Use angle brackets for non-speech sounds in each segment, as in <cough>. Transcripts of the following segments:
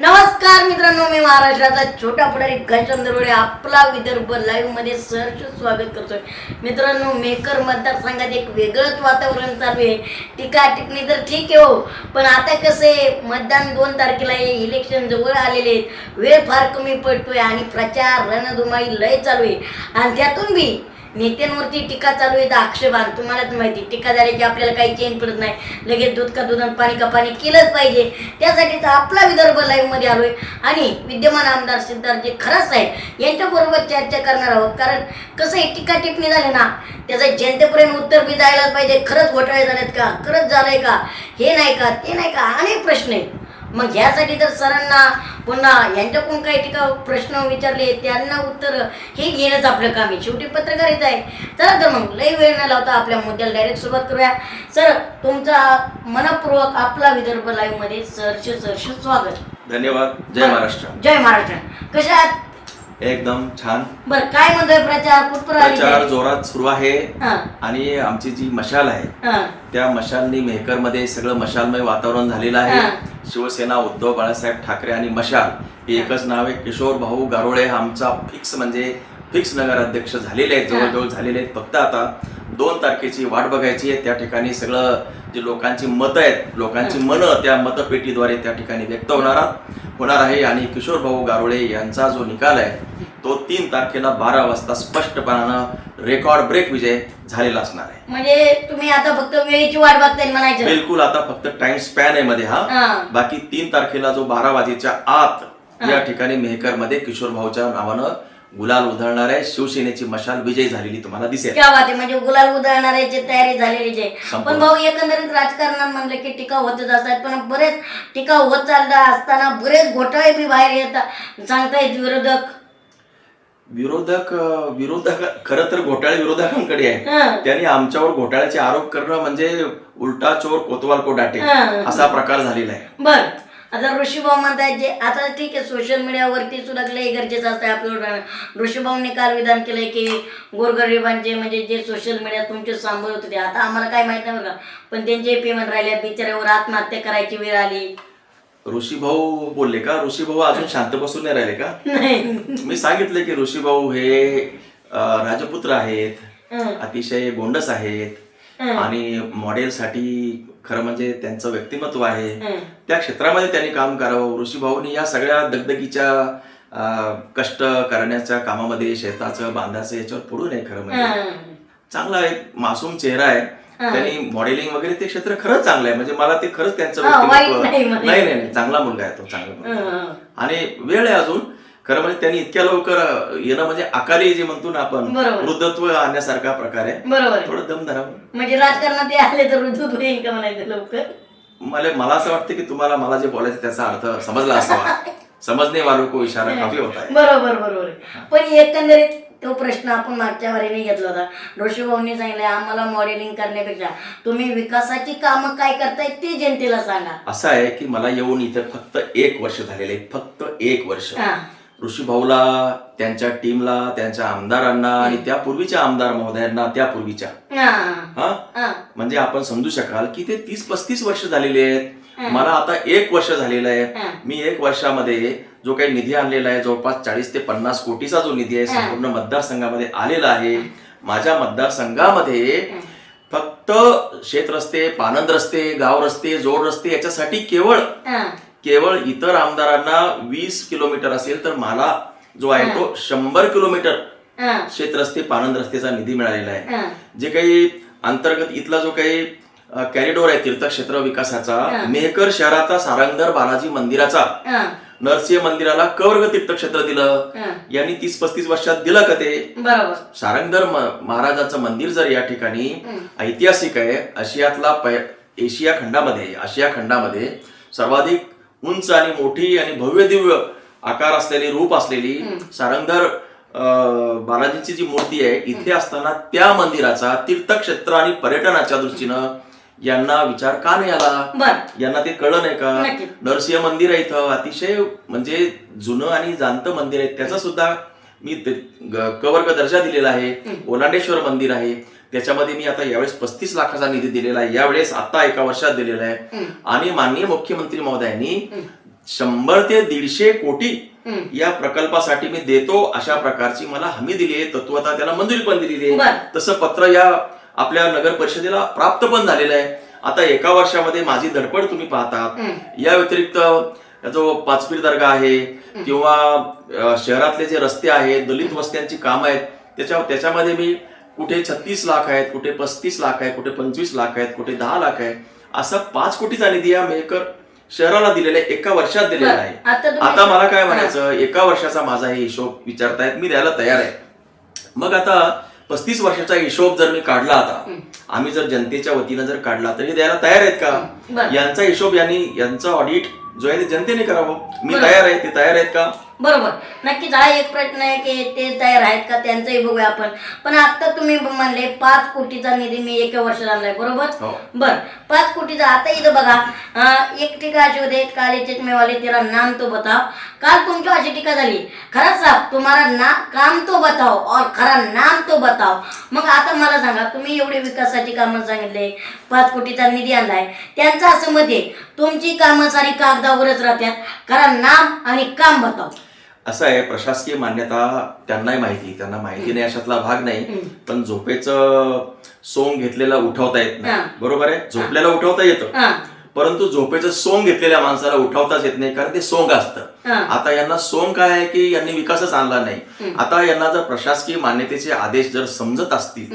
नमस्कार मित्रांनो मी महाराष्ट्राचा छोटा पुढारी घनश्याम दरोडे. आपला विदर्भ लाईव्हमध्ये सहर्ष स्वागत करतोय. मित्रांनो मेकर मतदारसंघात एक वेगळंच वातावरण चालू आहे. टीका टिकणी तर ठीक आहे हो पण आता कसं आहे मतदान दोन तारखेला आहे इलेक्शन जवळ आलेले आहेत. वेळ फार कमी पडतोय आणि प्रचार रणधुमाई लय चालू आहे. आणि त्यातून बी नेत्यांवरती टीका चालू आहे तर आक्षेपान तुम्हालाच माहिती. टीका झाली की आपल्याला काही चेंज पडत नाही. लगेच दूध का दूध पाणी का पाणी केलंच पाहिजे. त्यासाठी तर आपला विदर्भ लाईव्हमध्ये आलो आहे आणि विद्यमान आमदार सिद्धार्थ जे खरंच आहे यांच्याबरोबर चर्चा करणार आहोत. कारण कसं आहे टीका टिप्पणी झाली ना त्याचं जनतेपर्यंत उत्तर बी जायलाच पाहिजे. खरंच घोटाळे झालेत का? खरंच झालंय का? हे नाही का? ते नाही का? अनेक प्रश्न आहे मग ह्यासाठी तर सरांना पुन्हा यांच्याकडून काही टीका प्रश्न विचारले त्यांना उत्तर हे घेणंच आपलं काम आहे. शेवटी पत्रकारिता आहे चला तर मग लई वेळ न लावता आपल्या मुद्द्याला डायरेक्ट सुरुवात करूया. सर तुमचा मनपूर्वक आपला विदर्भ लाईव्हमध्ये सरच सरच स्वागत. धन्यवाद. जय महाराष्ट्र. जय महाराष्ट्र. कशा आहात? एकदम छान. बर काय म्हणतोय प्रचार? प्रचार जोरात सुरू आहे. हा, आणि आमची जी मशाल आहे हा, त्या मशालनी मेहकरमध्ये सगळं मशालमय वातावरण झालेलं. आहे. शिवसेना उद्धव बाळासाहेब ठाकरे आणि मशाल हे एकच नाव आहे. किशोर भाऊ गारोळे आमचा फिक्स म्हणजे फिक्स नगर अध्यक्ष झालेले आहेत जवळजवळ झालेले आहेत. फक्त आता दोन तारखेची वाट बघायची आहे. त्या ठिकाणी सगळं जे लोकांची मतं आहेत लोकांची मनं त्या मतपेटीद्वारे त्या ठिकाणी व्यक्त होणार होणार आहे आणि किशोर भाऊ गारोळे यांचा जो निकाल आहे तो तीन तारखेला बारा वाजता स्पष्टपणानं रेकॉर्ड ब्रेक विजय झालेला असणार आहे. म्हणजे तुम्ही आता फक्त वेळेची वाट बघताय म्हणायचं. बिलकुल आता फक्त टाइम स्पॅन आहे मध्ये हा. हा. बाकी तीन तारखेला जो बारा वाजेच्या आत या ठिकाणी मेहकरमध्ये किशोर भाऊच्या नावानं गुलाल उधळणार आहे शिवसेनेची मशाल विजय झालेली तुम्हाला दिसेल. क्या बात आहे म्हणजे गुलाल उधळणाऱ्याची तयारी झालेली आहे संपूर्ण. पण भाऊ एकंदरीत राजकारणात म्हणलं की टीका होतच असतात पण बरेच टीका होत चालता असताना बरेच घोटाळे बी बाहेर येतात. सांगतायत विरोधक. विरोधक विरोधक खरं तर घोटाळे विरोधकांकडे आहे. त्यांनी आमच्यावर घोटाळ्याचे आरोप करणं म्हणजे उलटा चोर कोतवाल को डाटे हं. असा प्रकार झालेला आहे. बर. आता ऋषीभाऊ म्हणतायत जे आता ठीक आहे सोशल मीडियावरती सुद्धा लय गरजेचं असतं आपल्याला ऋषीभाऊंनी काल विधान केलंय की गोरगरिबांचे म्हणजे जे सोशल मीडिया तुमचे सांभाळत होते आता आम्हाला काय माहीत नाही का पण त्यांचे पेमेंट राहिले बिचाऱ्यावर आत्महत्या करायची वेळ आली. ऋषीभाऊ बोलले का? ऋषीभाऊ अजून शांत बसून नाही राहिले का? नाही. मी सांगितलं की ऋषीभाऊ हे राजपुत्र आहेत हं. अतिशय गोंडस आहेत हं. आणि मॉडेलसाठी खरं म्हणजे त्यांचं व्यक्तिमत्व आहे. त्या क्षेत्रामध्ये त्यांनी काम करावं ऋषीभाऊनी या सगळ्या दगदगीच्या कष्ट करण्याच्या कामामध्ये शेताचं बांधाचं याच्यावर पडू नये खरं म्हणजे. चांगला एक मासूम चेहरा आहे. त्यांनी मॉडेलिंग वगैरे ते क्षेत्र खरंच चांगलं आहे म्हणजे मला ते खरंच त्यांचं नाही. नाही चांगला मुलगा आहे तो चांगला. आणि वेळ आहे अजून खरं म्हणजे त्यांनी इतक्या लवकर येणं म्हणजे अकाली जे म्हणतो ना आपण बरोबर. वृद्धत्व आणण्यासारखा प्रकार आहे बरोबर आहे. थोडं दम धरावं म्हणजे राजकारणात ते आले तर ऋतू होईल का म्हणायचं लवकर मला मला असं वाटतं की तुम्हाला मला जे बोलायचं त्याचा अर्थ समजला असावा <laughs> समजणे वालों को इशारा काफी होता है बरोबर बरोबर आहे. पण एकंदरीत तो प्रश्न आपण मागच्या वारीने घेतला होता ऋषीभाऊंनी सांगितलं आम्हाला मॉडेलिंग करण्यापेक्षा तुम्ही विकासाची कामं काय करताय ते जनतेला सांगा असं आहे की मला येऊन इथं फक्त एक वर्ष झालेले. फक्त एक वर्ष हा. ऋषीभाऊला त्यांच्या टीमला त्यांच्या आमदारांना आणि त्यापूर्वीच्या आमदार महोदयांना त्यापूर्वीच्या हा. हा हा. म्हणजे आपण समजू शकाल की ते तीस पस्तीस वर्ष झालेले आहेत मला आता एक वर्ष झालेलं आहे. मी एक वर्षामध्ये जो काही निधी आणलेला आहे जवळपास चाळीस ते पन्नास कोटीचा जो निधी आहे. संपूर्ण मतदारसंघामध्ये आलेला आहे माझ्या मतदारसंघामध्ये फक्त शेत रस्ते पानंद रस्ते गाव रस्ते जोड रस्ते याच्यासाठी केवळ. केवळ इतर आमदारांना वीस किलोमीटर असेल तर मला जो आहे तो शंभर किलोमीटर. शेत रस्ते पानंद रस्तेचा निधी मिळालेला आहे. जे काही अंतर्गत इथला जो काही कॅरिडोर आहे तीर्थक्षेत्र विकासाचा. मेहकर शहराचा सारंगधर बालाजी मंदिराचा. नरसिंह मंदिराला कवर्ग तीर्थक्षेत्र दिलं. यांनी तीस पस्तीस वर्षात दिलं का ते सारंगधर महाराजाचं मंदिर जर या ठिकाणी ऐतिहासिक आहे आशियातला एशिया खंडामध्ये आशिया खंडामध्ये सर्वाधिक उंच आणि मोठी आणि भव्य दिव्य आकार असलेली रूप असलेली सारंगधर बालाजीची जी मूर्ती आहे इथे असताना त्या मंदिराचा तीर्थक्षेत्र आणि पर्यटनाच्या दृष्टीनं यांना विचार का नाही आला? यांना ते कळलं नाही का. नरसिंह मंदिर आहे इथं. अतिशय म्हणजे जुनं आणि जाणतं मंदिर आहे. त्याचा सुद्धा मी कवर्ग दर्जा दिलेला आहे. ओलांडेश्वर मंदिर आहे. त्याच्यामध्ये मी आता यावेळेस पस्तीस लाखाचा निधी दिलेला आहे. यावेळेस आता एका वर्षात दिलेला आहे. आणि माननीय मुख्यमंत्री महोदयांनी शंभर ते दीडशे कोटी या प्रकल्पासाठी मी देतो अशा प्रकारची मला हमी दिली आहे. तत्वता त्याला मंजुरी पण दिलेली. आहे. तसं पत्र या आपल्या नगर परिषदेला प्राप्त पण झालेलं आहे. आता एका वर्षामध्ये माझी धडपड तुम्ही पाहतात या व्यतिरिक्त जो पाचपीर दर्गा आहे किंवा शहरातले जे रस्ते आहेत दलित वस्त्यांची कामं आहेत त्याच्या त्याच्यामध्ये मी कुठे छत्तीस लाख आहेत कुठे पस्तीस लाख आहे कुठे पंचवीस लाख आहेत कुठे दहा लाख आहे असा पाच कोटीचा निधी या मेकर शहराला दिलेला आहे एका वर्षात दिलेला. आहे. आता मला काय म्हणायचं एका वर्षाचा माझा हे हिशोब विचारतायत मी द्यायला तयार आहे. मग आता पस्तीस वर्षाचा हिशोब जर मी काढला आता आम्ही जर जनतेच्या वतीनं जर काढला तर हे द्यायला तयार आहेत का. यांचा हिशोब यांनी यांचा ऑडिट जो आहे ते जनतेने करावं. मी. तयार आहे ते तयार आहेत का? बरोबर. नक्कीच हा एक प्रश्न आहे की ते तयार आहेत का त्यांचंही बघूया आपण. पण आता तुम्ही म्हणले पाच कोटीचा निधी मी एका वर्षात आणलाय बरोबर? हो. बर पाच कोटीचा आता इथं बघा एक टीका अशी होते काले चष्मे वाले तेरा नाम तो बताव. काल तुमची अशी टीका झाली. खरं साहेब तुम्हाला ना काम तो बताव और खरा नाम तो बताव. मग आता मला सांगा तुम्ही एवढे विकासाची कामं सांगितले पाच कोटीचा निधी आणलाय. त्यांचं असं मत आहे तुमची कामं सारी कागदावरच राहतात. कारण नाम आणि काम बताव. असं आहे प्रशासकीय मान्यता त्यांनाही माहिती त्यांना माहिती नाही अशातला भाग नाही. पण झोपेचं सोंग घेतलेला उठवता येत. नाही. बरोबर आहे? झोपलेला उठवता येतं. परंतु झोपेचं सोंग घेतलेल्या माणसाला उठवताच येत नाही कारण ते सोंग असतं. आता यांना सोंग काय आहे की यांनी विकासच आणला नाही. आता यांना जर प्रशासकीय मान्यतेचे आदेश जर समजत असतील.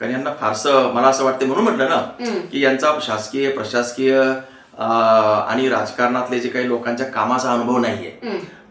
कारण यांना फारसं मला असं वाटतं म्हणून म्हटलं ना की यांचा शासकीय प्रशासकीय आणि राजकारणातले जे काही लोकांच्या कामाचा अनुभव नाहीये.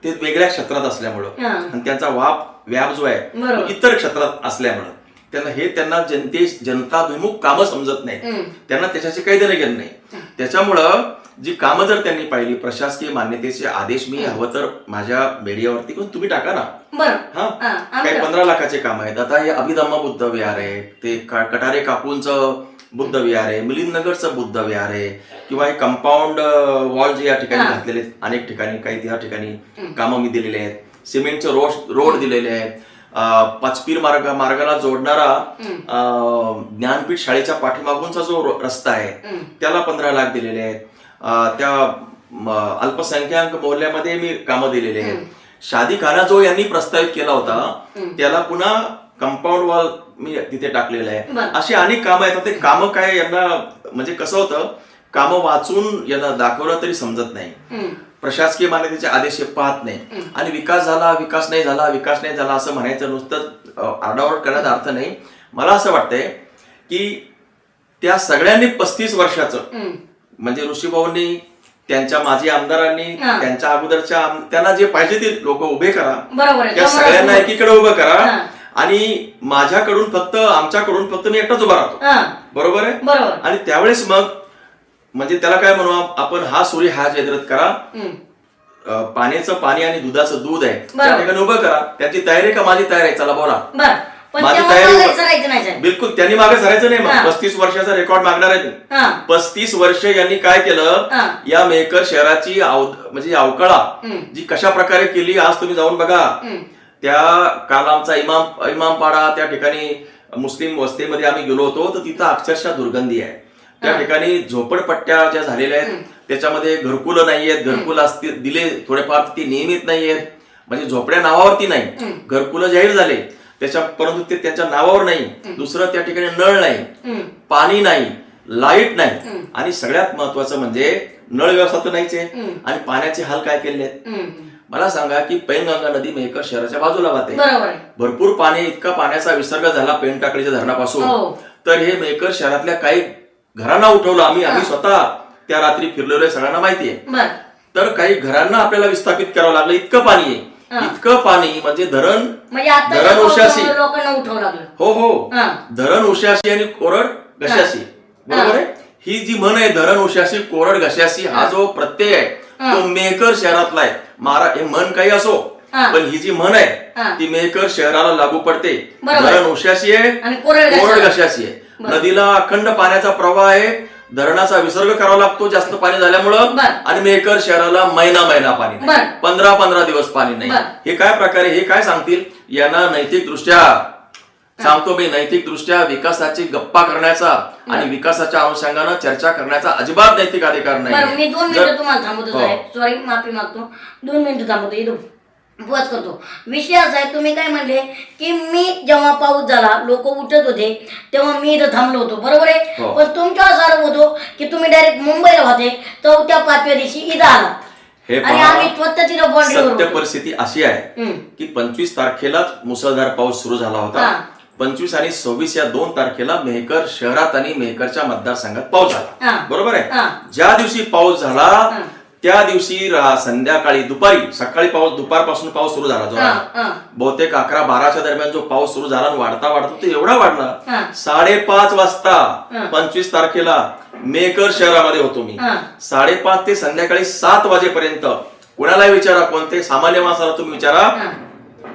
ते वेगळ्या क्षेत्रात असल्यामुळं. हा. आणि त्यांचा वाप व्याप जो आहे बरोबर. इतर क्षेत्रात असल्यामुळं. त्यांना हे त्यांना जनते जनताभिमुख कामं समजत नाही हम्म. त्यांना त्याच्याशी काही देणं घेणं नाही. त्याच्यामुळं जी कामं जर त्यांनी पाहिली प्रशासकीय मान्यतेचे आदेश मी हवं तर माझ्या मीडियावरती पण तुम्ही टाका ना. बरं. हा. हा, आम्ही काही पंधरा लाखाचे काम आहेत. आता हे अभिधम्म बुद्ध विहार आहे. ते का- कटारे काकूंचं बुद्ध विहार आहे मिलिंदनगरचं बुद्ध विहार आहे किंवा हे कंपाऊंड वॉल जे या ठिकाणी. घातलेले आहेत अनेक ठिकाणी काही त्या ठिकाणी कामं मी दिलेले आहेत. सिमेंटचे रोड रोड दिलेले आहेत. पाचपीर मार्ग मार्गाला जोडणारा ज्ञानपीठ शाळेच्या पाठीमागूनचा जो रस्ता आहे त्याला पंधरा लाख दिलेले आहेत. त्या अल्पसंख्याक मोहल्ल्यामध्ये मी कामं दिलेले आहेत. शादी खाना जो यांनी प्रस्तावित केला होता त्याला पुन्हा कंपाऊंड वॉल मी तिथे टाकलेलं आहे. अशी अनेक कामं आहेत ते कामं काय यांना म्हणजे कसं होतं कामं वाचून यांना दाखवलं तरी समजत नाही. प्रशासकीय मान्यतेचे आदेश हे पाहत नाही आणि विकास झाला विकास नाही झाला विकास नाही झाला असं म्हणायचं नुसतं आरडाओरड करण्याचा अर्थ नाही मला असं वाटतंय की त्या सगळ्यांनी पस्तीस वर्षाचं. म्हणजे ऋषीभाऊंनी त्यांच्या माजी आमदारांनी. त्यांच्या अगोदरच्या त्यांना जे पाहिजे ते लोक उभे करा त्या सगळ्यांना. एकीकडे उभं करा. आणि माझ्याकडून फक्त आमच्याकडून फक्त मी एकटाच उभा राहतो. बरोबर आहे? बरोबर. आणि त्यावेळेस मग म्हणजे त्याला काय म्हणू आप- आपण हा सूर्य हा जयद्रथ करा. पाण्याचं पाणी आणि दुधाचं दूध आहे. त्या. ठिकाणी उभं करा. त्यांची तयारी का? माझी तयारी आहे. चला बोला. माझी तयारी. बिलकुल त्यांनी मागे सरायचं नाही. मग. पस्तीस वर्षाचा रेकॉर्ड मागणार आहे पस्तीस वर्ष यांनी काय केलं. या मेकर शहराची म्हणजे अवकळा. जी कशा प्रकारे केली आज तुम्ही जाऊन बघा. त्या काल आमचा इमाम इमामपाडा त्या ठिकाणी मुस्लिम वस्तीमध्ये आम्ही गेलो होतो तर तिथं अक्षरशः दुर्गंधी आहे. त्या ठिकाणी झोपडपट्ट्या ज्या झालेल्या आहेत त्याच्यामध्ये घरकुलं नाहीयेत घरकुल असतील दिले थोडेफार ती नियमित नाहीयेत. म्हणजे झोपड्या नावावरती नाही. घरकुलं जाहीर झाले. त्याच्या परंतु ते त्यांच्या नावावर नाही. दुसरं त्या ठिकाणी नळ नाही. पाणी नाही. लाइट नाही. आणि सगळ्यात महत्वाचं म्हणजे नळ व्यवस्था तर नाहीच आहे. आणि पाण्याचे हाल काय केले आहेत. मला सांगा की पैनगंगा नदी मेहकर शहराच्या बाजूला वाहते. भरपूर पाणी इतका पाण्याचा विसर्ग झाला पेन टाकडीच्या धरणापासून. हो. तर हे मेकर शहरातल्या काही घरांना उठवलं आम्ही. आम्ही स्वतः त्या रात्री फिरलेलो आहे सगळ्यांना माहिती आहे. तर काही घरांना आपल्याला विस्थापित करावं लागलं. इतकं पाणी आहे. इतकं पाणी म्हणजे धरण म्हणजे धरण उशाशी. हो हो. हा. धरण उशाशी आणि कोरड घशाशी बरोबर आहे? ही. जी म्हण आहे धरण उशाशी कोरड घशाशी हा. जो प्रत्यय आहे तो मेहकर शहरातला आहे मारा हे म्हण काही असो. पण ही जी म्हण. आहे ती मेहकर शहराला लागू पडते. धरण उशाशी आहे कोरड घशाशी. आहे नदीला अखंड पाण्याचा प्रवाह आहे धरणाचा विसर्ग करावा लागतो जास्त पाणी झाल्यामुळं. आणि मेहकर शहराला महिना महिना पाणी. पंधरा पंधरा दिवस पाणी नाही. हे काय प्रकारे हे काय सांगतील यांना नैतिक दृष्ट्या सांगतो मी नैतिक दृष्ट्या विकासाची गप्पा करण्याचा आणि विकासाच्या अनुषंगानं चर्चा करण्याचा अजिबात नैतिक अधिकार बरं मी दोन नाही मिनिटं जर- तुम्हाला थांबवतो हो. साहेब. सॉरी माफी मागतो. दोन मिनिटं थांबवतो इथं उपवास करतो. विषय असा आहे तुम्ही काय म्हणले की मी जेव्हा पाऊस झाला लोक उठत होते तेव्हा मी इथं थांबलो होतो. बरोबर आहे? हो. पण तुमच्या असा आरोप होतो की तुम्ही डायरेक्ट मुंबईला होते चौथ्या पाचव्या दिवशी इथं आला हे आणि पहा, आम्ही स्वतः तिथं सत्य परिस्थिती अशी आहे की पंचवीस तारखेलाच मुसळधार पाऊस सुरू झाला होता. हा. पंचवीस आणि सव्वीस या दोन तारखेला मेहकर शहरात आणि मेहकरच्या मतदारसंघात पाऊस. झाला बरोबर आहे. ज्या दिवशी पाऊस झाला त्या दिवशी संध्याकाळी दुपारी सकाळी पाऊस दुपारपासून पाऊस सुरू झाला जोरात बहुतेक अकरा बाराच्या दरम्यान जो पाऊस सुरू झाला आणि वाढता वाढता तो एवढा. वाढला साडेपाच वाजता. पंचवीस तारखेला मेकर शहरामध्ये होतो मी. साडेपाच ते संध्याकाळी सात वाजेपर्यंत कुणालाही विचारा कोणते सामान्य माणसाला तुम्ही विचारा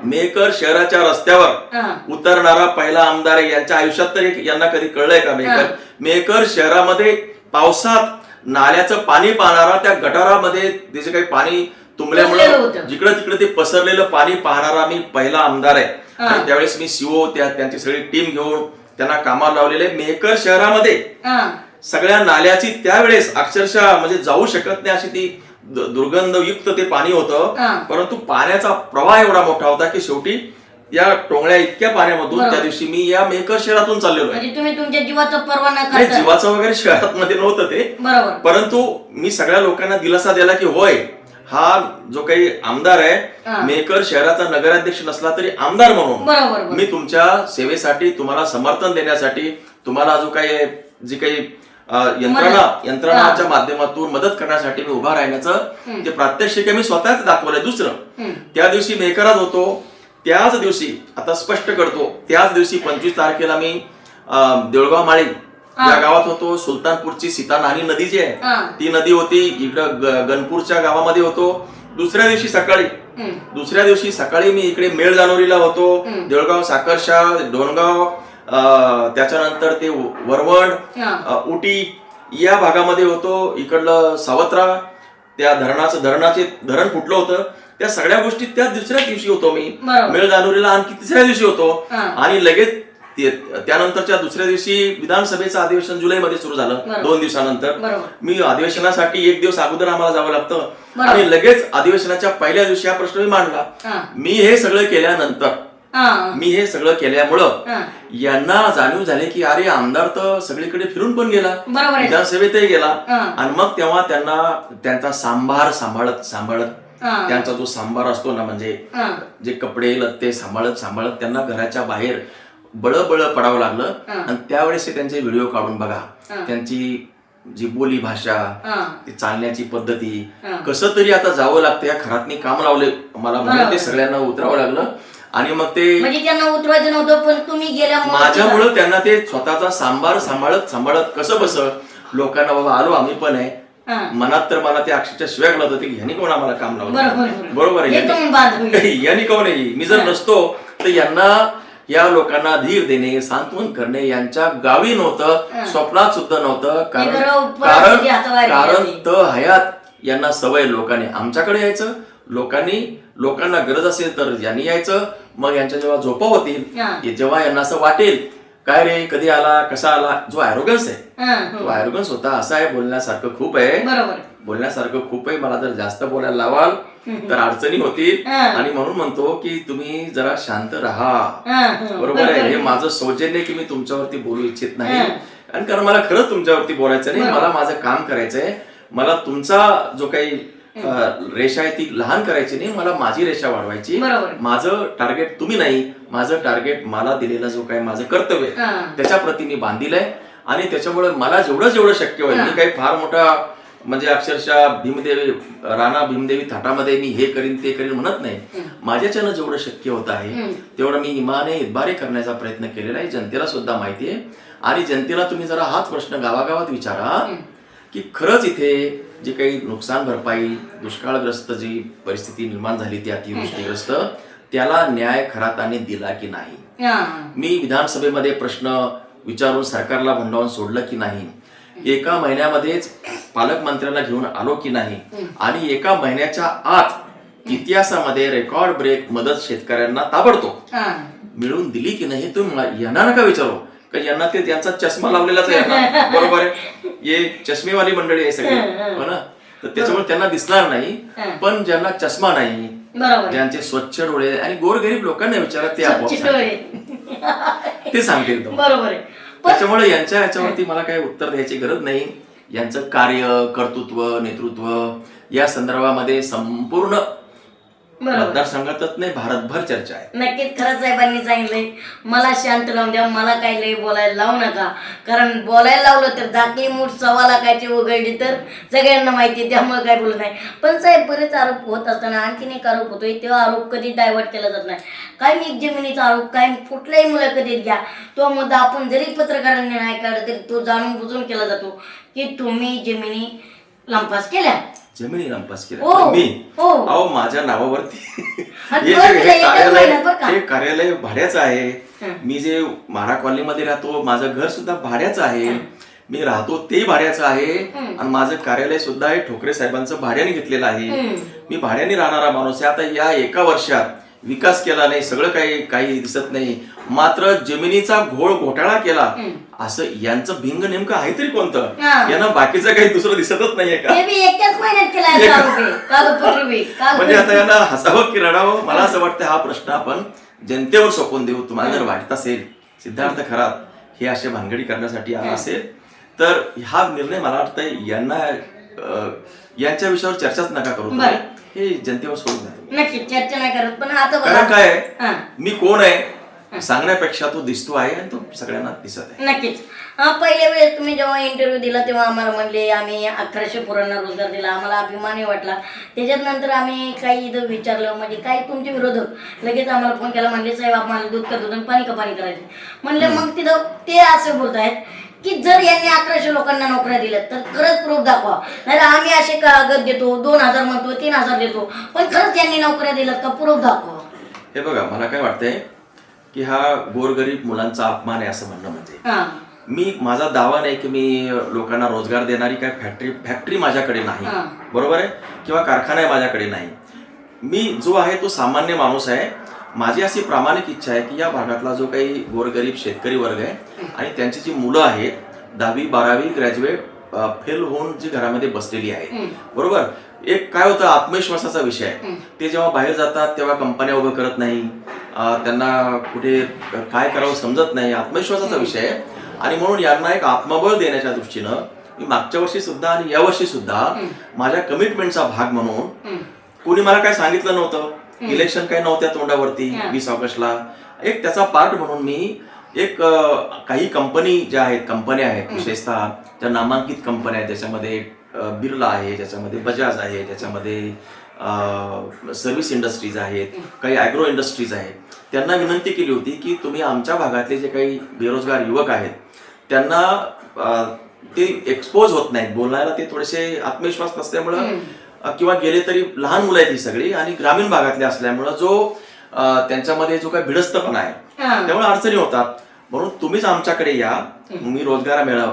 मेकर शहराच्या रस्त्यावर उतरणारा पहिला आमदार आहे. यांच्या आयुष्यात तर यांना कधी कळलंय का मेकर? मेकर शहरामध्ये पावसात नाल्याचं पाणी पाहणारा त्या गटारामध्ये त्याचे काही पाणी तुंबल्यामुळे. जिकडे तिकडे ते पसरलेलं पाणी पाहणारा मी पहिला आमदार आहे. आणि त्यावेळेस मी सीओ त्या त्यांची सगळी टीम घेऊन त्यांना कामाला लावलेले मेहकर शहरामध्ये सगळ्या नाल्याची त्यावेळेस अक्षरशः म्हणजे जाऊ शकत नाही अशी ती दुर्गंधयुक्त ते पाणी होतं. परंतु पाण्याचा प्रवाह एवढा मोठा होता की शेवटी या टोंगळ्या इतक्या पाण्यामधून. त्या दिवशी मी या मेकर शहरातून चाललेलो आहे म्हणजे तुम्ही तुमच्या जीवाचा परवा नाही, जीवाचं वगैरे शहरात मध्ये नव्हतं ते बरोबर परंतु मी सगळ्या लोकांना दिलासा दिला की होय हा जो काही आमदार. आहे मेकर शहराचा नगराध्यक्ष नसला तरी आमदार म्हणून. मी तुमच्या सेवेसाठी तुम्हाला समर्थन देण्यासाठी तुम्हाला जो काही जी काही यंत्रणा. यंत्रणाच्या माध्यमातून मदत करण्यासाठी मी उभा राहण्याचं जे प्रात्यक्षिक मी स्वतःच दाखवलंय दुसरं. त्या दिवशी मेकरात होतो. त्याच दिवशी आता स्पष्ट करतो त्याच दिवशी पंचवीस तारखेला मी अ, देऊळगाव माळी या गावात होतो. सुलतानपूरची सीता नदी जी. आहे ती नदी होती. इकडं गणपूरच्या गावामध्ये होतो. दुसऱ्या दिवशी सकाळी. दुसऱ्या दिवशी सकाळी मी इकडे मेळ जानोरीला होतो देऊळगाव साखरशा डोणगाव त्याच्यानंतर ते वरवण उटी या भागामध्ये होतो इकडलं सावत्रा त्या धरणाचं धरणाचे धरण फुटलं होतं त्या सगळ्या गोष्टी त्या दुसऱ्या दिवशी होतो मी बरोबर. मेळ जानोरीला आणखी तिसऱ्या दिवशी होतो. आणि लगेच त्यानंतरच्या दुसऱ्या दिवशी विधानसभेचं अधिवेशन जुलैमध्ये सुरू झालं. दोन दिवसानंतर. मी अधिवेशनासाठी एक दिवस अगोदर आम्हाला जावं लागतं. आणि लगेच अधिवेशनाच्या पहिल्या दिवशी हा प्रश्न मी मांडला. मी हे सगळं केल्यानंतर. मी हे सगळं केल्यामुळं. यांना जाणीव झाली की अरे आमदार तर सगळीकडे फिरून पण गेला. विधानसभेतही गेला. आणि मग तेव्हा त्यांना त्यांचा सांभार सांभाळत सांभाळत. त्यांचा जो सांभार असतो ना म्हणजे. जे कपडे लत्ते सांभाळत सांभाळत त्यांना घराच्या बाहेर बळ बळ पडावं लागलं. आणि त्यावेळेस त्यांचे व्हिडिओ काढून बघा. त्यांची जी बोली भाषा. ती चालण्याची पद्धती. कसं तरी आता जावं लागतं या खरातनी काम लावले मला म्हणून. ते सगळ्यांना उतरावं लागलं आणि मग ते म्हणजे त्यांना उतरवायचं नव्हतं पण तुम्ही गेल्यामुळे माझ्यामुळं त्यांना ते स्वतःचा सांभार सांभाळत सांभाळत कसं बस लोकांना बाबा आलो आम्ही पण आहे. मनात तर मला ते अक्षरशः शिव्या घालत होते की ह्यांनी कोण आम्हाला काम लावलं? बरोबर. आहे यांनी- <laughs> कोण आहे? मी जर नसतो तर यांना या लोकांना धीर देणे सांत्वन करणे यांच्या गावी नव्हतं स्वप्नात सुद्धा नव्हतं. कारण कारण कारण. त हयात यांना सवय लोकांनी. आमच्याकडे यायचं. लोकांनी लोकांना गरज असेल तर यांनी यायचं मग यांच्या जेव्हा झोपा होतील जेव्हा यांना असं वाटेल काय रे कधी आला कसा आला जो ॲरोगन्स आहे. हा. तो ॲरोगन्स होता असा आहे बोलण्यासारखं खूप आहे. बोलण्यासारखं खूप आहे मला जर जास्त बोलायला लावाल तर अडचणी होतील. आणि म्हणून म्हणतो की तुम्ही जरा शांत राहा. हा. बरोबर आहे? हे माझं सौजन्य की मी तुमच्यावरती बोलू इच्छित नाही. आणि कारण मला खरंच तुमच्यावरती बोलायचं नाही. मला माझं काम करायचंय. मला तुमचा जो काही रेषा आहे ती लहान करायची नाही मला माझी रेषा वाढवायची. माझं टार्गेट तुम्ही नाही माझं टार्गेट मला दिलेलं जो काही माझं कर्तव्य आहे. त्याच्या प्रती मी बांधीलंय आणि त्याच्यामुळे मला जेवढं जेवढं शक्य होईल. मी काही फार मोठा म्हणजे अक्षरशः भीमदेवी राणा भीमदेवी थाटामध्ये मी हे करीन ते करीन म्हणत नाही माझ्याच्यानं जेवढं शक्य होत आहे. तेवढं मी इमाने इतबारे करण्याचा प्रयत्न केलेला आहे जनतेला सुद्धा माहिती आहे आणि जनतेला तुम्ही जरा हाच प्रश्न गावागावात विचारा की खरंच इथे जी काही नुकसान भरपाई दुष्काळग्रस्त जी परिस्थिती निर्माण झाली ती अतिवृष्टीग्रस्त त्याला न्याय खरा त्याने दिला की नाही. मी विधानसभेमध्ये प्रश्न विचारून सरकारला भंडावून सोडलं की नाही एका महिन्यामध्येच पालकमंत्र्यांना घेऊन आलो की नाही आणि एका महिन्याच्या आत इतिहासामध्ये रेकॉर्ड ब्रेक मदत शेतकऱ्यांना ताबडतोब हा. मिळवून दिली की नाही तुम्ही मला- यांना नका विचारू का यांना ते त्यांचा चष्मा लावलेलाच आहे यांना. <laughs> बरोबर आहे? हे चष्मेवाली मंडळी आहे सगळी. हो ना? तर त्याच्यामुळे त्यांना दिसणार नाही पण ज्यांना चष्मा नाही बरोबर. ज्यांचे स्वच्छ डोळे आणि गोरगरीब लोकांना विचारा ते आपोआप ते सांगतील. बरोबर त्याच्यामुळे यांच्या ह्याच्यावरती मला काही उत्तर द्यायची गरज नाही. यांचं कार्य कर्तृत्व नेतृत्व या संदर्भामध्ये संपूर्ण मतदारसंघातच नाही भारतभर चर्चा आहे. नक्कीच खरं साहेबांनी सांगितलंय. मला शांत लावून द्या मला काही लई बोलायला लावू नका. कारण बोलायला लावलं तर दाखली मूठ सव्वा लाखाची उघडली तर सगळ्यांना माहिती त्यामुळे काय बोलत नाही. पण साहेब बरेच आरोप होत असताना आणखीन एक आरोप होतोय तेव्हा आरोप कधी डायव्हर्ट केला जात नाही. काय मी जमिनीचा आरोप काय कुठल्याही मुलाखतीत घ्या. तो मुद्दा आपण जरी पत्रकारांनी नाही काढला तरी तो जाणून बुजून केला जातो की तुम्ही जमिनी लंपास केल्या. जमिनी नामपास हो. केला मी हो. अहो माझ्या नावावरती <laughs> हे जे-? कार्यालय हे कार्यालय भाड्याचं आहे. मी जे मारा कॉलनीमध्ये राहतो माझं घर सुद्धा भाड्याचं आहे मी राहतो ते भाड्याचं आहे आणि माझं कार्यालय सुद्धा हे ठोकरे साहेबांचं भाड्याने घेतलेलं आहे. मी भाड्याने राहणारा माणूस आहे आता या एका वर्षात विकास केला नाही सगळं काही काही दिसत नाही मात्र जमिनीचा घोळ घोटाळा केला असं यांचं भिंग नेमकं आहे तरी कोणतं? हा. यांना बाकीचं काही दुसरं दिसतच नाहीये का? ते बी एकाच महिन्यात केला आहे म्हणजे आता यांना हसावं की रडावं? मला असं वाटतं हा प्रश्न आपण जनतेवर सोपवून देऊ. तुम्हाला जर वाटत असेल सिद्धार्थ खरात हे असे भानगडी करण्यासाठी आला असेल तर हा निर्णय मला वाटतं यांना अं, यांच्या विषयावर चर्चाच नका करू तुम्ही. बरं. हे जनतेवर सोडून द्या तुम्ही. नक्की चर्चा नाही करत पण आता कारण काय हा. मी कोण आहे? <laughs> सांगण्यापेक्षा तो दिसतो आहे आणि तो सगळ्यांना दिसत आहे. नक्कीच. हा पहिल्या वेळेस तुम्ही जेव्हा इंटरव्ह्यू दिला तेव्हा आम्हाला म्हणले आम्ही अठराशे पोरांना रोजगार दिला. आम्हाला अभिमानही वाटला. त्याच्यात नंतर आम्ही काही इथं विचारलं म्हणजे काही तुमचे विरोधक लगेच आम्हाला फोन केला म्हणले साहेब आम्हाला दूध का दूध आणि पाणी का पाणी करायचे? म्हणलं मग तिथं ते असं बोलतायत की जर यांनी अकराशे लोकांना नोकऱ्या दिल्या तर खरंच प्रूफ दाखवा. नाही आम्ही असे कागद देतो दोन हजार म्हणतो तीन हजार देतो पण खरंच यांनी नोकऱ्या दिल्यात का? प्रूफ दाखवा. हे बघा मला काय वाटतंय की हा गोरगरीब मुलांचा अपमान आहे असं म्हणणं म्हणजे. मी माझा दावा नाही की मी लोकांना रोजगार देणारी काय फॅक्टरी फॅक्टरी माझ्याकडे नाही. बरोबर आहे? किंवा कारखाना आहे माझ्याकडे नाही. मी जो आहे तो सामान्य माणूस आहे. माझी अशी प्रामाणिक इच्छा आहे की या भागातला जो काही गोरगरीब शेतकरी वर्ग आहे आणि त्यांची जी मुलं आहेत दहावी बारावी ग्रॅज्युएट फेल होऊन जी घरामध्ये बसलेली आहेत. बरोबर? एक काय होतं आत्मविश्वासाचा विषय. आहे ते जेव्हा बाहेर जातात तेव्हा कंपन्या उभं करत नाही. त्यांना कुठे काय करावं समजत नाही. आत्मविश्वासाचा विषय. आहे आणि म्हणून यांना एक आत्मबळ देण्याच्या दृष्टीनं मी मागच्या वर्षी सुद्धा आणि या वर्षी सुद्धा माझ्या कमिटमेंटचा भाग म्हणून कोणी मला काय सांगितलं नव्हतं? इलेक्शन काही नव्हत्या तोंडावरती वीस ऑगस्टला. एक त्याचा पार्ट म्हणून मी एक काही कंपनी ज्या आहेत कंपन्या आहेत विशेषतः ज्या नामांकित कंपन्या आहेत ज्याच्यामध्ये अं, बिर्ला आहे ज्याच्यामध्ये बजाज आहे ज्याच्यामध्ये सर्व्हिस इंडस्ट्रीज आहेत काही ॲग्रो इंडस्ट्रीज आहेत. त्यांना विनंती केली होती की तुम्ही आमच्या भागातले जे काही बेरोजगार युवक आहेत त्यांना ते एक्सपोज होत नाहीत. बोलण्याला ते थोडेसे आत्मविश्वास नसल्यामुळं किंवा गेले तरी लहान मुलं आहेत ही सगळी आणि ग्रामीण भागातले असल्यामुळं जो त्यांच्यामध्ये जो काही भिडस्तपणा आहे. त्यामुळे अडचणी होतात. म्हणून तुम्हीच आमच्याकडे या. मी रोजगार मेळा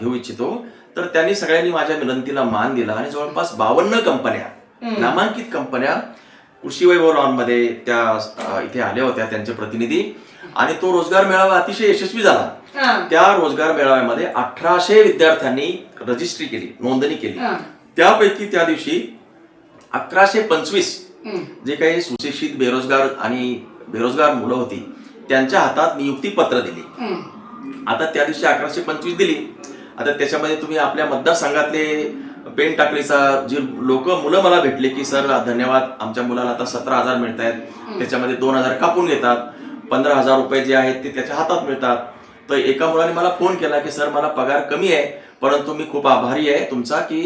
घेऊ इच्छितो. तर त्यांनी सगळ्यांनी माझ्या विनंतीला मान दिला आणि जवळपास बावन्न कंपन्या नामांकित कंपन्या कृषी वैभवमध्ये त्या इथे आल्या होत्या त्यांचे प्रतिनिधी आणि तो रोजगार मेळावा अतिशय यशस्वी झाला. त्या रोजगार मेळाव्यामध्ये अठराशे विद्यार्थ्यांनी रजिस्ट्री केली नोंदणी केली. त्यापैकी त्या दिवशी अकराशे पंचवीस. जे काही सुशिक्षित बेरोजगार आणि बेरोजगार मुलं होती त्यांच्या हातात नियुक्ती पत्र दिली. आता त्या दिवशी अकराशे पंचवीस दिली आता त्याच्यामध्ये तुम्ही आपल्या मतदारसंघातले पेन टाकलीचा जी लोक मुलं मला भेटले की सर धन्यवाद आमच्या मुलाला आता सतरा हजार मिळत आहेत त्याच्यामध्ये दोन हजार कापून घेतात. पंधरा हजार रुपये जे आहेत ते त्याच्या हातात मिळतात. तर एका मुलाने मला फोन केला की सर मला पगार कमी आहे परंतु मी खूप आभारी आहे तुमचा की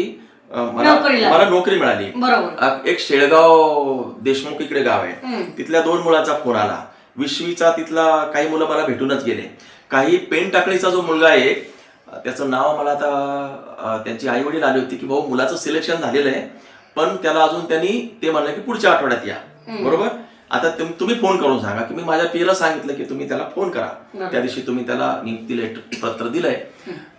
मला नोकरी मिळाली. एक शेळगाव देशमुख इकडे गाव आहे. तिथल्या दोन मुलांचा फोन आला. विश्वीचा तिथला काही मुलं मला भेटूनच गेले. काही पेन टाकळीचा जो मुलगा आहे त्याचं नाव मला आता त्यांची आई वडील आली होती की भाऊ मुलाचं सिलेक्शन झालेलं आहे पण त्याला अजून त्यांनी ते म्हणलं की पुढच्या आठवड्यात या. बरोबर? आता तुम- तुम्ही फोन करून सांगा. की मी माझ्या पीला सांगितलं की तुम्ही त्याला फोन करा. त्या दिवशी तुम्ही त्याला नियुक्ती पत्र दिलंय.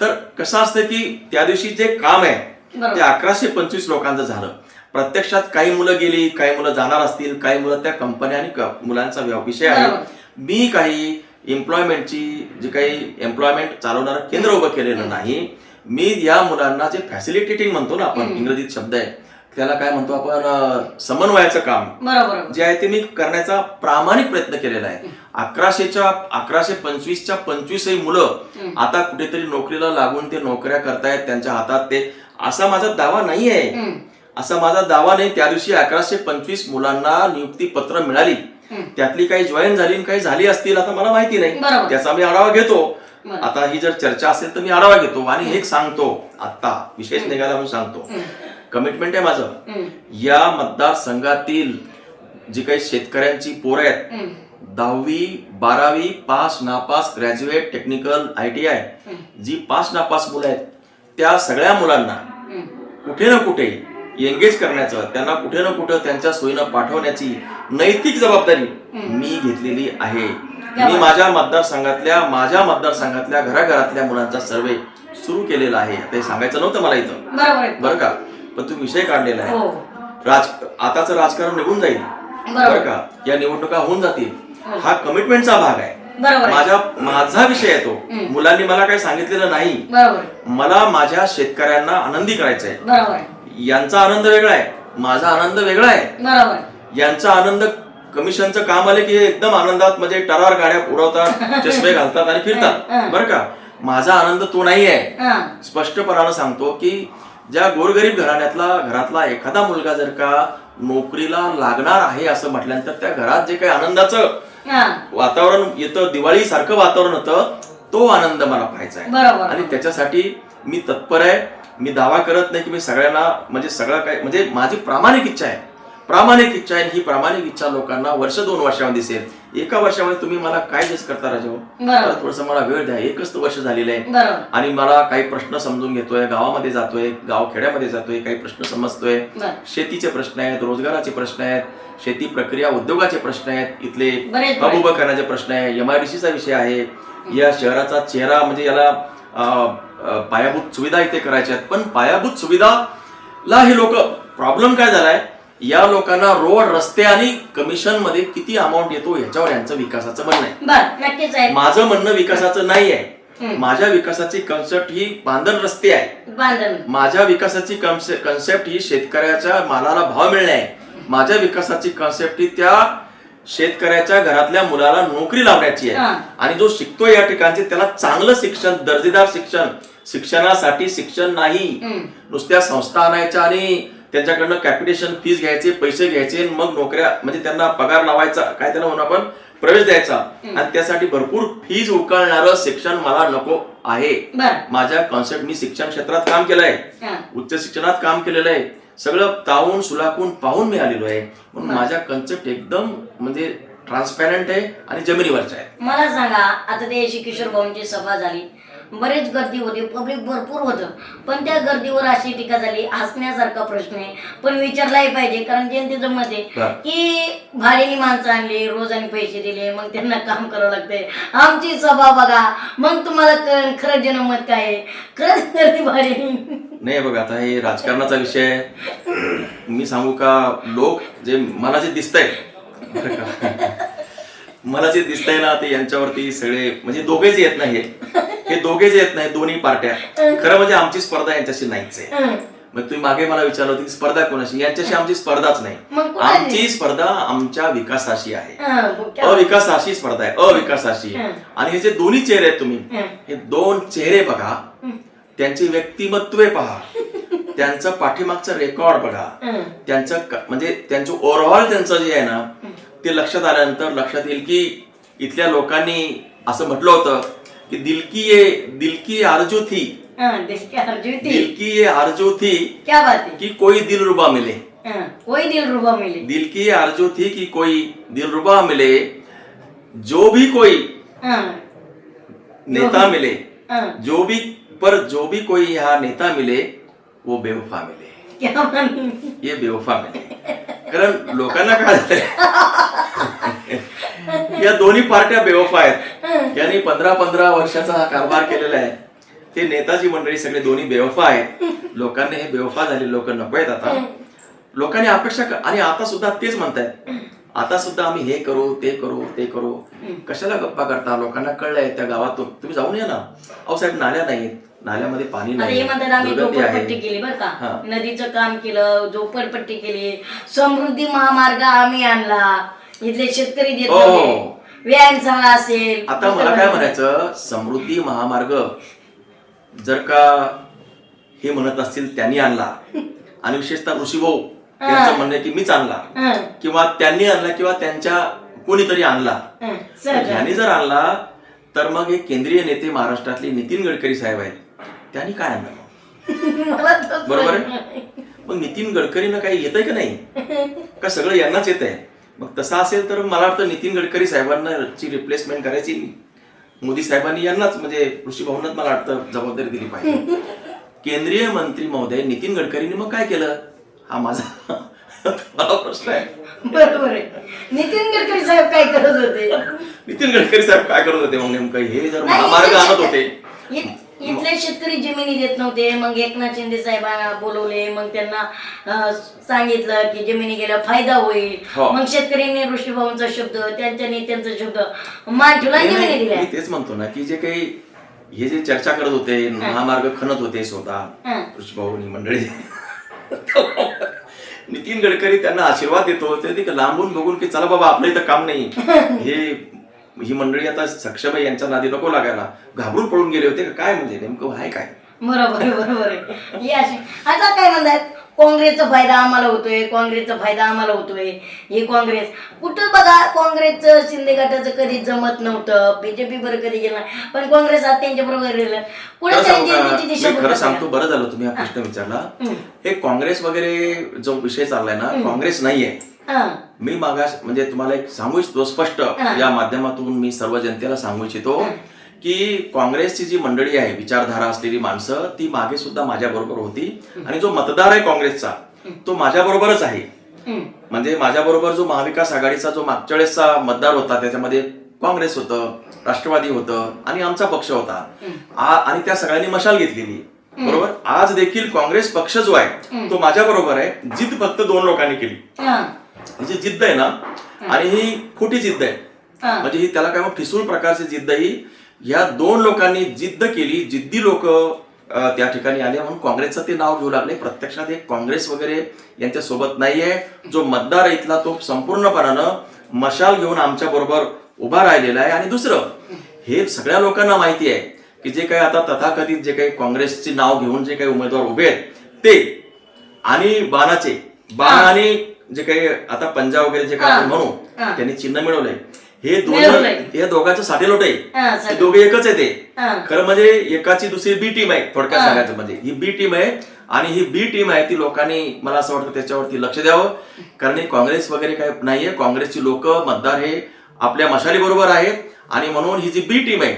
तर कसं असतं की त्या दिवशी जे काम आहे. ते अकराशे पंचवीस लोकांचं झालं. प्रत्यक्षात काही मुलं गेली काही मुलं जाणार असतील काही मुलं त्या कंपन्या आणि मुलांचा विषय आहे. मी काही एम्प्लॉयमेंटची जे काही एम्प्लॉयमेंट चालवणारं केंद्र उभं केलेलं नाही मी या मुलांना जे फॅसिलिटेटिंग म्हणतो ना आपण इंग्रजीत शब्द आहे त्याला काय म्हणतो आपण समन्वयाचं काम. बरोबर. जे आहे ते मी करण्याचा प्रामाणिक प्रयत्न केलेला आहे. अकराशेच्या अकराशे पंचवीसच्या पंचवीसही मुलं आता कुठेतरी नोकरीला लागून ते नोकऱ्या करतायत त्यांच्या हातात ते असा माझा दावा नाही आहे. असा माझा दावा नाही. त्या दिवशी अकराशे पंचवीस मुलांना नियुक्ती पत्र मिळाली. त्यातली काही जॉईन झाली काही झाली असतील आता मला माहिती नाही. त्याचा मी आढावा घेतो. आता ही जर चर्चा असेल तर मी आढावा घेतो आणि एक सांगतो आता विशेष निघाला म्हणून सांगतो कमिटमेंट आहे माझं. या मतदारसंघातील जी काही शेतकऱ्यांची पोरं आहेत. दहावी बारावी पास नापास graduate technical I T I G pass नापास मुलं आहेत त्या सगळ्या मुलांना. कुठे ना कुठे एंगेज करण्याचं त्यांना कुठे ना कुठे त्यांच्या सोयीनं पाठवण्याची नैतिक जबाबदारी मी घेतलेली आहे. मी माझ्या मतदारसंघातल्या माझ्या मतदारसंघातल्या घराघरातल्या मुलांचा सर्वे सुरू केलेला आहे. ते सांगायचं नव्हतं मला इथं. बरं का? पण तू विषय काढलेला आहे. हो. राज आताचं राजकारण निघून जाईल. बरं का? या निवडणुका होऊन जातील. हा. कमिटमेंटचा भाग आहे. माझ्या माझा विषय आहे तो. मुलांनी मला काही सांगितलेलं नाही. मला माझ्या शेतकऱ्यांना आनंदी करायचं आहे. यांचा आनंद वेगळा आहे. माझा आनंद वेगळा आहे. बरोबर. यांचा आनंद कमिशनचं काम आले की हे एकदम आनंदात म्हणजे टरार गाड्या उडवतात <laughs> चष्मे घालतात आणि फिरतात. बरं का? माझा आनंद तो नाही आहे. हा. स्पष्टपणानं सांगतो की ज्या गोरगरीब घराण्यातला घरातला एखादा मुलगा जर का नोकरीला लागणार आहे असं म्हटल्यानंतर त्या घरात जे काही आनंदाचं हा. वातावरण येतं दिवाळी सारखं वातावरण होतं तो आनंद मला पाहायचा आहे. बरोबर. आणि त्याच्यासाठी मी तत्पर आहे. मी दावा करत नाही की मी सगळ्यांना म्हणजे सगळं काय म्हणजे माझी प्रामाणिक इच्छा आहे. प्रामाणिक इच्छा आहे ही प्रामाणिक इच्छा लोकांना वर्ष दोन वर्षामध्ये दिसेल. एका वर्षामध्ये तुम्ही मला काय जस करता राजो बरोबर. थोडस मला वेळ द्या. एकच तर वर्ष झालेलं आहे. आणि मला काही प्रश्न समजून घेतोय गावामध्ये जातोय गाव खेड्यामध्ये जातोय काही प्रश्न समजतोय. शेतीचे प्रश्न आहेत रोजगाराचे प्रश्न आहेत शेती प्रक्रिया उद्योगाचे प्रश्न आहेत. इथले हब उभं करण्याचे प्रश्न आहे एमआयडीसीचा विषय आहे. या शहराचा चेहरा म्हणजे याला पायाभूत सुविधा इथे करायच्या आहेत. पण पायाभूत सुविधाला हे लोक प्रॉब्लेम काय झालाय? या लोकांना रोड रस्ते आणि कमिशनमध्ये किती अमाऊंट येतो ह्याच्यावर यांचं विकासाचं म्हणणं आहे. माझं म्हणणं विकासाचं नाही आहे. माझ्या विकासाची कन्सेप्ट ही बांधण रस्ते आहे. माझ्या विकासाची कन्सेप्ट ही शेतकऱ्याच्या मालाला भाव मिळणे आहे. माझ्या विकासाची कन्सेप्ट ही त्या शेतकऱ्याच्या घरातल्या मुलाला नोकरी लावण्याची आहे. आणि जो शिकतोय या ठिकाणचे त्याला चांगलं शिक्षण दर्जेदार शिक्षण शिक्षणासाठी शिक्षण नाही. नुसत्या संस्था आणायच्या आणि त्यांच्याकडनं कॅपिटेशन फीस घ्यायचे पैसे घ्यायचे आणि मग नोकऱ्या म्हणजे त्यांना पगार लावायचा काय त्याला म्हणून आपण प्रवेश द्यायचा. आणि त्यासाठी भरपूर फीज उकळणारं शिक्षण मला नको आहे. माझ्या कॉन्सेप्ट मी शिक्षण क्षेत्रात काम केलंय. उच्च शिक्षणात काम केलेलं आहे. सगळं तावून सुलाकून पाहून मी आलेलो आहे म्हणून माझ्या कन्सेप्ट एकदम म्हणजे ट्रान्सपॅरंट आहे आणि जमिनीवरच्या आहे. मला सांगा आता ते किशोर भाऊंची सभा झाली. बरेच गर्दी होती पब्लिक भरपूर होतं. पण त्या गर्दीवर अशी टीका झाली हसण्यासारखा प्रश्न आहे. पण विचारलाही पाहिजे कारण जनतेचं मत आहे. की भाड्याने माणसं आणली रोजाने पैसे दिले मग त्यांना काम करावं लागतंय. आमची सभा बघा मग तुम्हाला खरं जनमत काय आहे? खरंच गर्दी भाड्याने नाही बघ आता हे राजकारणाचा विषय आहे. मी सांगू का लोक जे मला जे दिसतंय बरं का? मला जे दिसतंय ना ते यांच्यावरती सगळे म्हणजे दोघे जे येत नाही हे दोघे जे येत नाही दोन्ही पार्ट्या खरं म्हणजे आमची स्पर्धा यांच्याशी नाहीच आहे. मग तुम्ही मागे मला विचारलं होतं स्पर्धा कोणाशी यांच्याशी आमची स्पर्धाच नाही? आमची स्पर्धा आमच्या विकासाशी आहे अविकासाशी स्पर्धा आहे अविकासाशी. आणि हे जे दोन्ही चेहरे आहेत तुम्ही. हे दोन चेहरे बघा त्यांची व्यक्तिमत्वे पहा. त्यांचं पाठीमागचं रेकॉर्ड बघा. त्यांचं म्हणजे त्यांचं ओव्हरऑल त्यांचं जे आहे ना ते लक्षात आल्यानंतर लक्षात येईल की इथल्या लोकांनी असं म्हटलं होतं की दिलकी ये दिलकी आरजू थी. दिलकी ये आरजू थी क्या बात है? कि कोई दिल रुबा मिले. कोई दिल रुबा मिले. दिल की ये आरजू थी कि कोई दिल रुबा मिले. जो भी कोई नेता मिले जो भी पर जो भी कोई यहाँ नेता मिले वो बेवफा मिले। ये बेवफा मिले। कारण लोकांना काय झालंय या दोन्ही पार्ट्या बेवफा आहेत यांनी पंधरा पंधरा वर्षाचा हा कारभार केलेला आहे ते नेताजी मंडळी सगळे दोन्ही बेवफा आहेत. लोकांनी हे बेवफा झाले लोक नको आहेत आता. लोकांनी अपेक्षा आणि आता सुद्धा तेच म्हणतायत. आता सुद्धा आम्ही हे करू ते करू ते करू. कशाला गप्पा करता? लोकांना कळलंय त्या गावातून. तुम्ही जाऊन या ना. अहो साहेब नाल्या नाहीत. नाल्यामध्ये पाणी हे नाही आम्ही झोपडपट्टी केली बरं हा. का नदीचं काम केलं झोपडपट्टी केली. समृद्धी महामार्ग आम्ही आणला. इथले शेतकरी देत हो. नव्हते व्यायामशाळा असेल. आता मला काय म्हणायचं? समृद्धी महामार्ग जर का हे म्हणत असतील त्यांनी आणला. आणि विशेषतः ऋषीभाऊ त्यांचं म्हणणं आहे की मीच आणला. हं, किंवा त्यांनी आणला किंवा त्यांच्या कोणीतरी आणला. हं, सहज. त्यांनी जर आणला तर मग हे केंद्रीय नेते महाराष्ट्रातले नितीन गडकरी साहेब आहेत. त्यांनी काय आणलं बरोबर आहे? मग नितीन गडकरीनं काही येतंय का नाही? का सगळं यांनाच येत आहे मग तसं असेल तर मला वाटतं नितीन गडकरी साहेबांना ची रिप्लेसमेंट करायची. मोदी साहेबांनी यांनाच म्हणजे कृषी भाऊनच मला वाटतं जबाबदारी दिली पाहिजे. केंद्रीय मंत्री महोदय नितीन गडकरींनी मग काय केलं? हा माझा मला प्रश्न आहे. बरोबर आहे. नितीन गडकरी साहेब काय करत होते? नितीन गडकरी साहेब काय करत होते मग नेमकं? हे जर महामार्ग आणत होते. इथले शेतकरी जमिनी देत नव्हते. मग एकनाथ शिंदे साहेबांना बोलवले. मग त्यांना अं, सांगितलं की जमिनी गेल्या फायदा होईल. हो. मग शेतकऱ्यांनी ऋषीभाऊंचा शब्द त्यांच्या नेत्यांचा शब्द मान ठेवला आणि जमिनी दिल्या. मी तेच म्हणतो ना की जे काही हे जे चर्चा करत होते महामार्ग खणत होते स्वतः हं. कृष्णभाऊनी मंडळी. नितीन गडकरी त्यांना आशीर्वाद देतो. ते ते लांबून बघून की चला बाबा आपलं इथं काम नाही. <laughs> हे ही मंडळी आता सक्षम आहे यांच्या नादी नको लागायला. घाबरून पळून गेले होते का? काय म्हणजे? नेमकं आहे काय? बरोबर आहे, बरोबर आहे. हे असे आता काय म्हणतात? काँग्रेसचा फायदा आम्हाला होतोय काँग्रेसचा फायदा आम्हाला होतोय. हे काँग्रेस कुठं बघा काँग्रेसचं शिंदे गटाचं कधी जमत नव्हतं बीजेपी बरं कधी गेलं नाही. पण काँग्रेस आज त्यांच्या बरोबर गेलं पुढे खरं सांगू त्यांची का? त्यांची दिशा मी खरं बदलत सांगतो बरं झालं तुम्ही हा प्रश्न विचारला. हे काँग्रेस वगैरे जो विषय चाललाय ना काँग्रेस नाहीये. मी मागास म्हणजे तुम्हाला एक सांगू इच्छितो स्पष्ट. या माध्यमातून मी सर्व जनतेला सांगू इच्छितो की काँग्रेसची जी मंडळी आहे विचारधारा असलेली माणसं ती मागे सुद्धा माझ्या बरोबर होती. आणि जो मतदार आहे काँग्रेसचा तो माझ्या बरोबरच आहे. म्हणजे माझ्या बरोबर जो महाविकास आघाडीचा जो मागच्या वेळेसचा मतदार होता त्याच्यामध्ये काँग्रेस होतं राष्ट्रवादी होतं आणि आमचा पक्ष होता. आणि त्या सगळ्यांनी मशाल घेतलेली. बरोबर? आज देखील काँग्रेस पक्ष जो आहे तो माझ्या बरोबर आहे. जिद्द फक्त दोन लोकांनी केली. हां ही जी जिद्द आहे ना आणि ही खोटी जिद्द आहे. हां. म्हणजे ही त्याला काय मग ठिसूळ प्रकारची जिद्द ही. या दोन लोकांनी जिद्द केली जिद्दी लोक त्या ठिकाणी आले. म्हणून काँग्रेसचं ते नाव घेऊ लागले. प्रत्यक्षात एक काँग्रेस वगैरे यांच्या सोबत नाहीये. जो मतदार आहे इथला तो संपूर्णपणानं मशाल घेऊन आमच्या बरोबर उभा राहिलेला आहे. आणि दुसरं हे सगळ्या लोकांना माहिती आहे की जे काही आता तथाकथित जे काही काँग्रेसचे नाव घेऊन जे काही उमेदवार उभे आहेत ते आणि बाणाचे. बाण आणि जे काही आता पंजा वगैरे जे काही आपण म्हणू हा. त्यांनी चिन्ह मिळवलंय हे दोन मिळवलंय. हे दोघांचं साठेलोट आहे हां, हे. दोघे एकच आहे ते हां. खरं म्हणजे एकाची दुसरी बी टीम आहे थोडक्यात हा. सांगायचं म्हणजे ही बी टीम आहे आणि ही बी टीम आहे ती लोकांनी मला असं वाटतं त्याच्यावरती लक्ष द्यावं कारण हे काँग्रेस वगैरे काय नाहीये काँग्रेसची लोक मतदार हे आपल्या मशाली बरोबर आहेत आणि म्हणून ही जी बी टीम आहे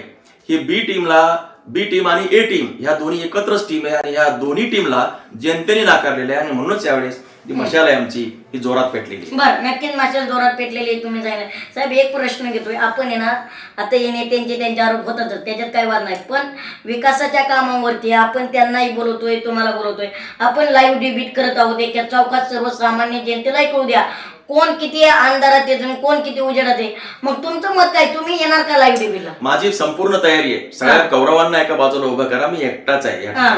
ही बी टीमला बी टीम आणि ए टीम ह्या दोन्ही एकत्रच टीम आहे आणि ह्या दोन्ही टीमला जनतेने नाकारलेलं आहे आणि म्हणूनच यावेळेस जी मशाल आहे आमची ही जोरात पेटलेली. बर नक्कीच माशाल जोरात पेटलेले तुम्ही जायला. साहेब एक प्रश्न घेतोय. आपण आहे ना आता हे नेत्यांचे त्यांचे आरोप होतातच त्याच्यात काही वाद नाही. पण विकासाच्या कामावरती आपण त्यांनाही बोलवतोय तुम्हाला बोलवतोय. आपण लाईव्ह डिबेट करत आहोत एका चौकात सर्वसामान्य जनतेलाही कळू द्या. कोण किती अंधारात येतो कोण किती उजेडात आहे? मग तुमचं मत काय? तुम्ही येणार का लाईव्ह डिबेटला माझी संपूर्ण तयारी आहे. सगळ्या कौरवांना एका बाजूला उभं करा मी एकटाच आहे. हा.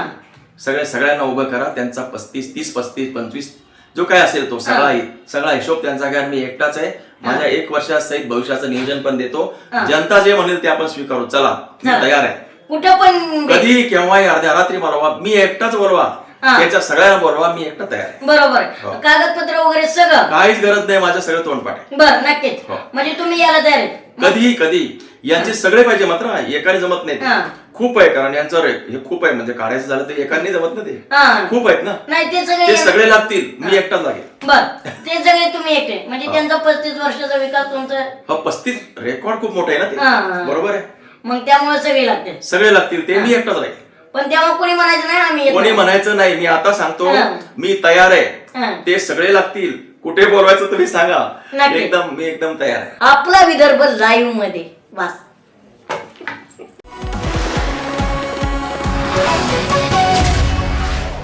सगळ्या सगळ्यांना उभं करा त्यांचा पस्तीस तीस पस्तीस पंचवीस जो काय असेल तो. सगळा सगळा हिशोब त्यांचा घ्या मी एकटाच आहे. माझ्या एक वर्षासहित भविष्याचं नियोजन पण देतो. जनता जे म्हणेल ते आपण स्वीकारू. चला मी. तयार आहे. कुठं पण कधी केव्हाही अर्ध्या रात्री बोलवा. मी एकटाच बोलवा. हा. त्याच्या सगळ्यांना बोलवा. मी एकटा तयार आहे. बरोबर हो. कागदपत्र वगैरे सगळं? काहीच गरज नाही. माझं सगळं तोंडपाठ आहे. बर नक्कीच. हो. म्हणजे तुम्ही यायला तयार कधी कधी यांचे सगळे पाहिजे मात्र. एकाने जमत नाही. खूप आहे कारण यांचं रे- हे खूप आहे म्हणजे काढायचं झालं तर एकाने जमत ना ते. हा. खूप आहेत ना. नाही ते ते सगळे सगळे लागतील. मी एकटाच लागेल बर. ते सगळे तुम्ही एकटे. म्हणजे त्यांचा पस्तीस वर्षाचा विकास तुमचा हा पस्तीस रेकॉर्ड खूप मोठा आहे ना हा. ते बरोबर आहे. मग त्यामुळे सगळे लागते सगळे लागतील. ते मी एकटाच राहील पण तेव्हा कोणी म्हणायचं नाही आम्ही येत कोणी. म्हणायचं नाही. मी आता सांगतो हा. मी तयार आहे. हा. ते सगळे लागतील. कुठे बोलवायचं तुम्ही सांगा. नक्की. एकदम मी एकदम तयार आहे. आपला विदर्भ लाईव्हमध्ये. वाच Thank you.